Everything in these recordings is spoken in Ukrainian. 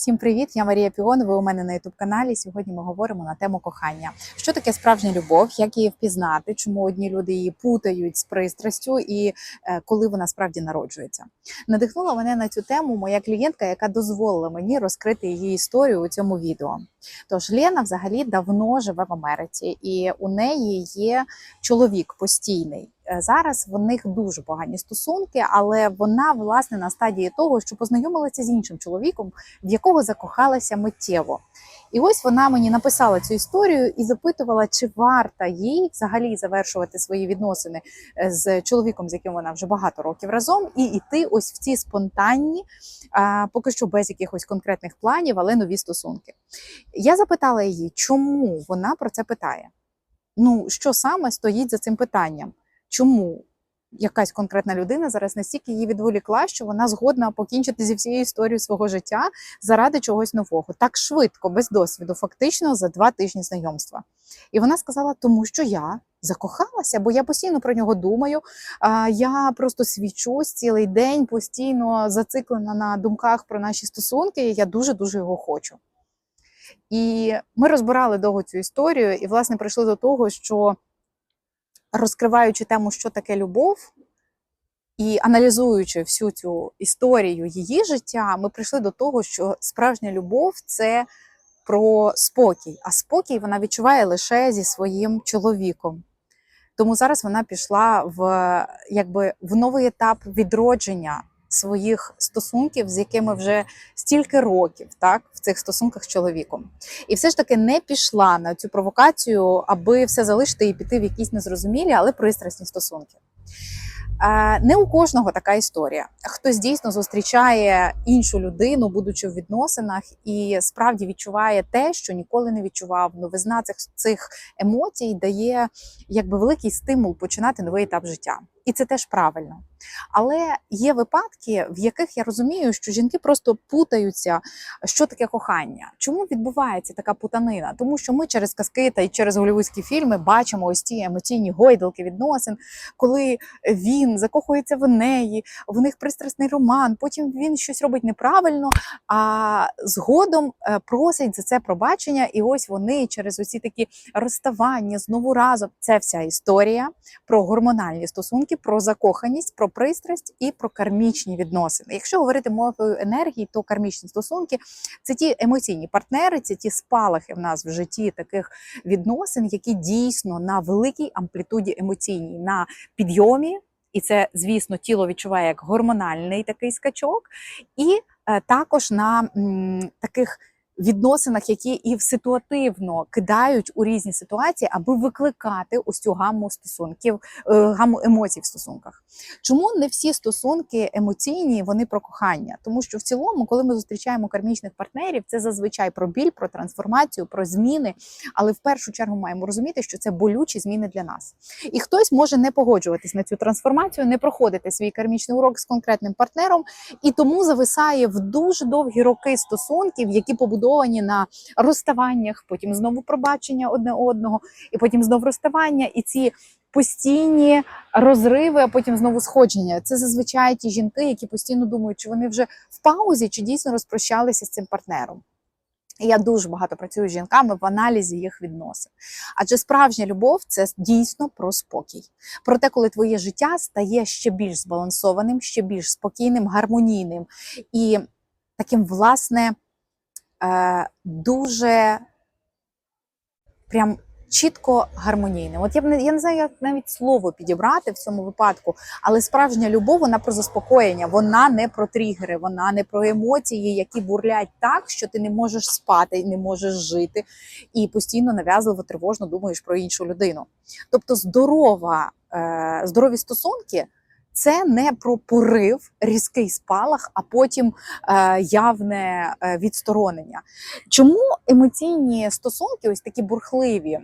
Всім привіт! Я Марія Піон. Ви у мене на youtube каналі. Сьогодні ми говоримо на тему кохання. Що таке справжня любов? Як її впізнати? Чому одні люди її путають з пристрастю, і е, коли вона справді народжується? Надихнула мене на цю тему моя клієнтка, яка дозволила мені розкрити її історію у цьому відео. Тож Лена взагалі давно живе в Америці, і у неї є чоловік постійний. Е, Зараз в них дуже погані стосунки, але вона власне на стадії того, що познайомилася з іншим чоловіком, в якого закохалася миттєво. І ось вона мені написала цю історію і запитувала, чи варто їй взагалі завершувати свої відносини е, з чоловіком, з яким вона вже багато років разом, і йти ось в ці спонтанні, а, поки що без якихось конкретних планів, але нові стосунки. Я запитала її, чому вона про це питає. Ну, що саме стоїть за цим питанням? Чому якась конкретна людина зараз настільки її відволікла, що вона згодна покінчити зі всією історією свого життя заради чогось нового, так швидко, без досвіду, фактично за два тижні знайомства. І вона сказала, тому що я закохалася, бо я постійно про нього думаю. А я просто свічусь цілий день, постійно зациклена на думках про наші стосунки. і Я дуже дуже його хочу. І ми розбирали довго цю історію, і власне прийшли до того, що розкриваючи тему, що таке любов, і аналізуючи всю цю історію її життя, ми прийшли до того, що справжня любов це про спокій, а спокій вона відчуває лише зі своїм чоловіком. Тому зараз вона пішла в якби в новий етап відродження своїх стосунків, з якими вже стільки років, так, в цих стосунках з чоловіком. І все ж таки не пішла на цю провокацію, аби все залишити і піти в якісь незрозумілі, але пристрасні стосунки. Е, Не у кожного така історія. Хтось дійсно зустрічає іншу людину, будучи в відносинах, і справді відчуває те, що ніколи не відчував. Новизна цих, цих емоцій дає якби великий стимул починати новий етап життя. І це теж правильно. Але є випадки, в яких я розумію, що жінки просто путаються, що таке кохання. Чому відбувається така путанина? Тому що ми через казки та й через голівудські фільми бачимо ось ті емоційні гойдалки відносин, коли він закохується в неї, в них пристрасний роман, потім він щось робить неправильно, а згодом е, просить за це пробачення, і ось вони через усі такі розставання знову разом. Це вся історія про гормональні стосунки, про закоханість, про пристрасть і про кармічні відносини. Якщо говорити мовою енергії, то кармічні стосунки це ті емоційні партнери, це ті спалахи в нас в житті таких відносин, які дійсно на великій амплітуді емоційній, на підйомі. І це, звісно, тіло відчуває як гормональний такий скачок, і е, також на м, таких відносинах, які і ситуативно кидають у різні ситуації, аби викликати ось цю гамму стосунків, е, гамму емоцій в стосунках. Чому не всі стосунки емоційні, вони про кохання? Тому що в цілому, коли ми зустрічаємо кармічних партнерів, це зазвичай про біль, про трансформацію, про зміни. Але в першу чергу маємо розуміти, що це болючі зміни для нас. І хтось може не погоджуватись на цю трансформацію, не проходити свій кармічний урок з конкретним партнером, і тому зависає в дуже довгі роки стосунків, які побудовані на розставаннях, потім знову пробачення одне одного, і потім знову розставання, і ці. Постійні розриви, а потім знову сходження. Це зазвичай ті жінки, які постійно думають, чи вони вже в паузі, чи дійсно розпрощалися з цим партнером. Я дуже багато працюю з жінками в аналізі їх відносин. Адже справжня любов це дійсно про спокій. Про те, коли твоє життя стає ще більш збалансованим, ще більш спокійним, гармонійним і таким, власне, дуже прям чітко гармонійним. От я не я не знаю, як навіть слово підібрати в цьому випадку, але справжня любов вона про заспокоєння, вона не про тригери, вона не про емоції, які бурлять так, що ти не можеш спати, не можеш жити, і постійно нав'язливо тривожно думаєш про іншу людину. Тобто, здорова, е, здорові стосунки. Це не про порив, різкий спалах, а потім е, явне е, відсторонення. Чому емоційні стосунки, ось такі бурхливі,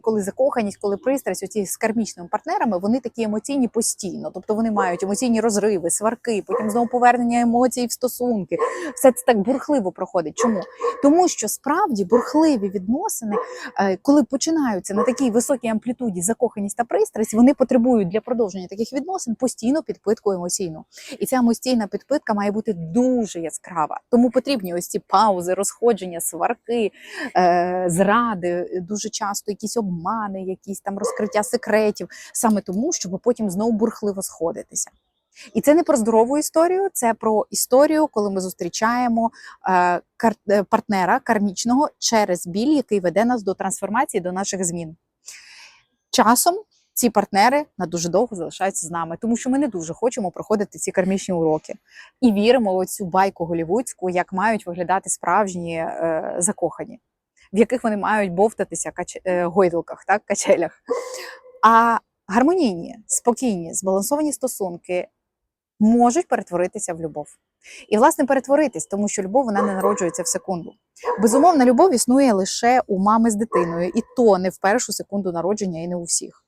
коли закоханість, коли пристрасть, оці з кармічними партнерами, вони такі емоційні постійно. Тобто вони мають емоційні розриви, сварки, потім знову повернення емоцій в стосунки. Все це так бурхливо проходить. Чому? Тому що справді бурхливі відносини, е, коли починаються на такій високій амплітуді закоханість та пристрасть, вони потребують для продовження таких відносин постійно постійну підпитку емоційну. І ця емоційна підпитка має бути дуже яскрава. Тому потрібні ось ці паузи, розходження, сварки, е, зради, дуже часто якісь обмани, якісь там розкриття секретів, саме тому, щоб потім знову бурхливо сходитися. І це не про здорову історію, це про історію, коли ми зустрічаємо е, е, партнера кармічного через біль, який веде нас до трансформації, до наших змін. Часом ці партнери на дуже довго залишаються з нами, тому що ми не дуже хочемо проходити ці кармічні уроки і віримо в цю байку голівудську, як мають виглядати справжні е, закохані, в яких вони мають бовтатися кач... е, гойдалках, так, качелях. А гармонійні, спокійні, збалансовані стосунки можуть перетворитися в любов. І, власне, перетворитись, тому що любов вона не народжується в секунду. Безумовна любов існує лише у мами з дитиною, і то не в першу секунду народження, і не у всіх.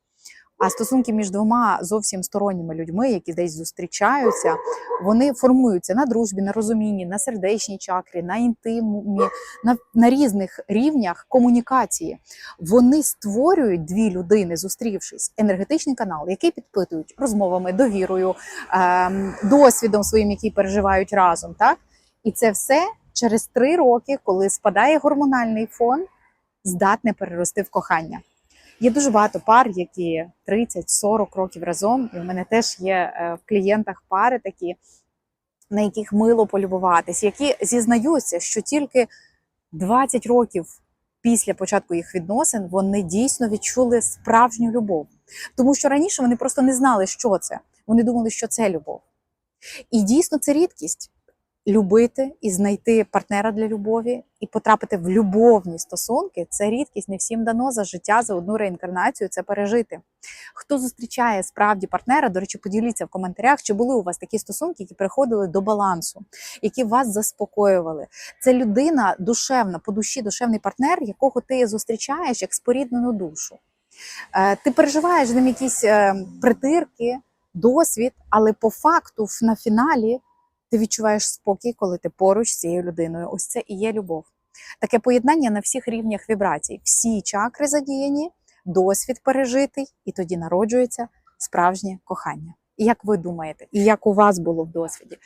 А стосунки між двома зовсім сторонніми людьми, які десь зустрічаються, вони формуються на дружбі, на розумінні, на сердечній чакрі, на інтимі, на, на різних рівнях комунікації. Вони створюють дві людини, зустрівшись, енергетичний канал, який підпитують розмовами, довірою, ем, досвідом своїм, який переживають разом. Так? І це все через три роки, коли спадає гормональний фон, здатне перерости в кохання. Є дуже багато пар, які 30-40 років разом. І в мене теж є е, в клієнтах пари такі, на яких мило полюбуватись, які зізнаються, що тільки 20 років після початку їх відносин вони дійсно відчули справжню любов. Тому що раніше вони просто не знали, що це. Вони думали, що це любов. І дійсно це рідкість любити і знайти партнера для любові, і потрапити в любовні стосунки це рідкість. Не всім дано за життя, за одну реінкарнацію це пережити. Хто зустрічає справді партнера, до речі, поділіться в коментарях, чи були у вас такі стосунки, які приходили до балансу, які вас заспокоювали. Це людина душевна, по душі, душевний партнер, якого ти зустрічаєш як споріднену душу. Е, Ти переживаєш ним якісь е, притирки, досвід, але по факту на фіналі ти відчуваєш спокій, коли ти поруч з цією людиною. Ось це і є любов. Таке поєднання на всіх рівнях вібрацій. Всі чакри задіяні, досвід пережитий, і тоді народжується справжнє кохання. І як ви думаєте, і як у вас було в досвіді?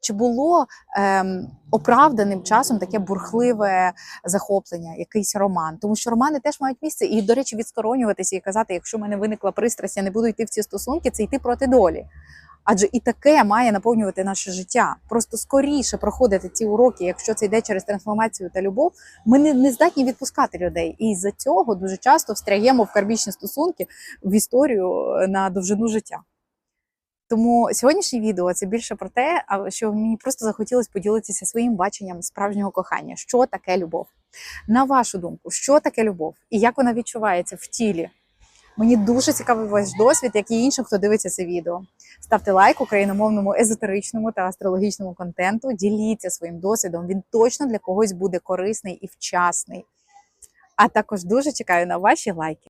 Чи було ем, оправданим часом таке бурхливе захоплення, якийсь роман? Тому що романи теж мають місце, і, до речі, відсторонюватися і казати, якщо в мене виникла пристрасть, я не буду йти в ці стосунки, це йти проти долі. Адже і таке має наповнювати наше життя. Просто скоріше проходити ці уроки, якщо це йде через трансформацію та любов. Ми не, не здатні відпускати людей. І з-за цього дуже часто встряємо в кармічні стосунки в історію е, на довжину життя. Тому сьогоднішнє відео це більше про те, що мені просто захотілося поділитися своїм баченням справжнього кохання. Що таке любов? На вашу думку, що таке любов і як вона відчувається в тілі? Мені дуже цікавий ваш досвід, як і іншим, хто дивиться це відео. Ставте лайк україномовному езотеричному та астрологічному контенту. Діліться своїм досвідом. Він точно для когось буде корисний і вчасний. А також дуже чекаю на ваші лайки.